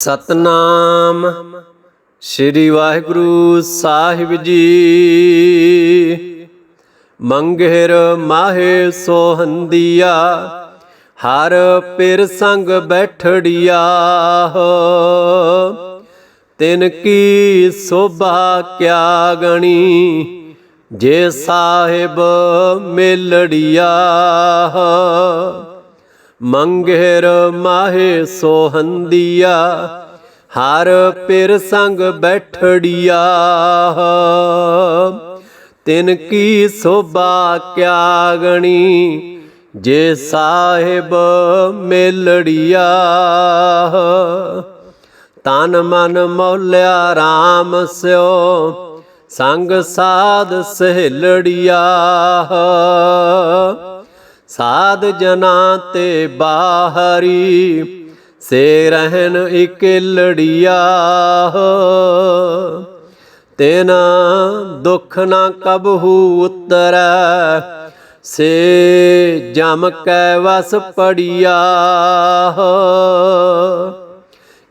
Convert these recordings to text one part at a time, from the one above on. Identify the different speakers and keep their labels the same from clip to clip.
Speaker 1: ਸਤਨਾਮ। ਸ੍ਰੀ ਵਾਹਿਗੁਰੂ ਸਾਹਿਬ ਜੀ। ਮੰਗਹਿਰ ਮਾਹੇ ਸੋਹੰਦੀਆ, ਹਰ ਪਿਰ ਸੰਗ ਬੈਠੜੀਆ ਤਿਨ ਕੀ ਸੋਭਾ ਕਿਆ ਗਣੀ, ਜੇ ਸਾਹਿਬ ਮਿਲੜੀਆ ਮੰਗਹਿਰ ਮਾਹੇ ਸੋਹੰਦੀਆ, ਹਰ ਪਿਰ ਸੰਗ ਬੈਠੜੀਆ। ਤਿਨ ਕੀ ਸੋਭਾ ਕਿਆ ਗਣੀ, ਜੇ ਸਾਹਿਬ ਮੇਲੜੀਆ। ਤਨ ਮਨ ਮੌਲਿਆ RAM ਸਿਓ, ਸੰਗ ਸਾਧ ਸਹਿਲੜੀਆ। ਸਾਧ ਜਨਾ ਤੇ ਬਾਹਰੀ, ਸੇ ਰਹਿਣ ਰਹਿਨ ਇਕਲੜੀਆ ਤੈਨ ਦੁਖ ਨਾ ਕਬਹੂ ਉਤਰੈ, ਸੇ ਜਮ ਕੈ ਵਸ ਪੜੀਆ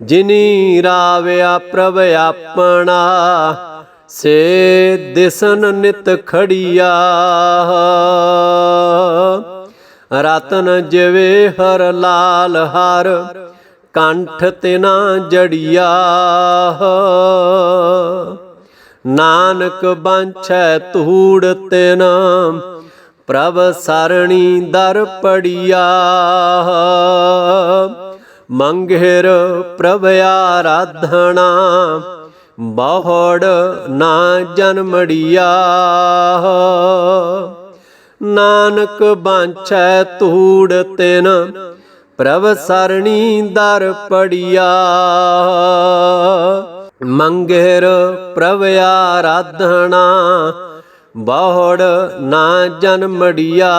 Speaker 1: ਜਿਨੀ ਰਾਵਿਆ ਪ੍ਰਭ ਆਪਣਾ, ਸੇ ਦਿਸਨ ਨਿਤ ਖੜੀਆ ਰਤਨ ਜਿਵੇ ਹਰ ਲਾਲ ਹਰ, ਕੰਠ ਤੇ ਨਾ ਜੜੀਆ ਨਾਨਕ ਬਾਂਛੈ ਧੂੜ ਤੇ ਤਿਨ, ਪ੍ਰਭ ਸਰਣੀ ਦਰ ਪੜੀਆ ਮੰਗਹਿਰ ਪ੍ਰਭ ਆਰਾਧਣਾ ਬਹੁੜ ਨਾ ਜਨਮੜੀਆ ਨਾਨਕ ਬਾਂਛੈ ਧੂੜ ਤਿਨ, ਪ੍ਰਭ ਸਰਣੀ ਦਰ ਪੜੀਆ। ਮੰਗੇਰ ਪ੍ਰਭ ਆਰਾਧਣਾ ਬਹੁੜ ਨਾ ਜਨਮੜੀਆ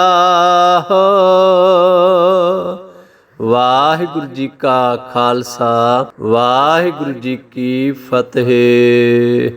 Speaker 1: ਵਾਹਿਗੁਰੂ ਜੀ ਕਾ ਖਾਲਸਾ, ਵਾਹਿਗੁਰੂ ਜੀ ਕੀ ਫਤਿਹ।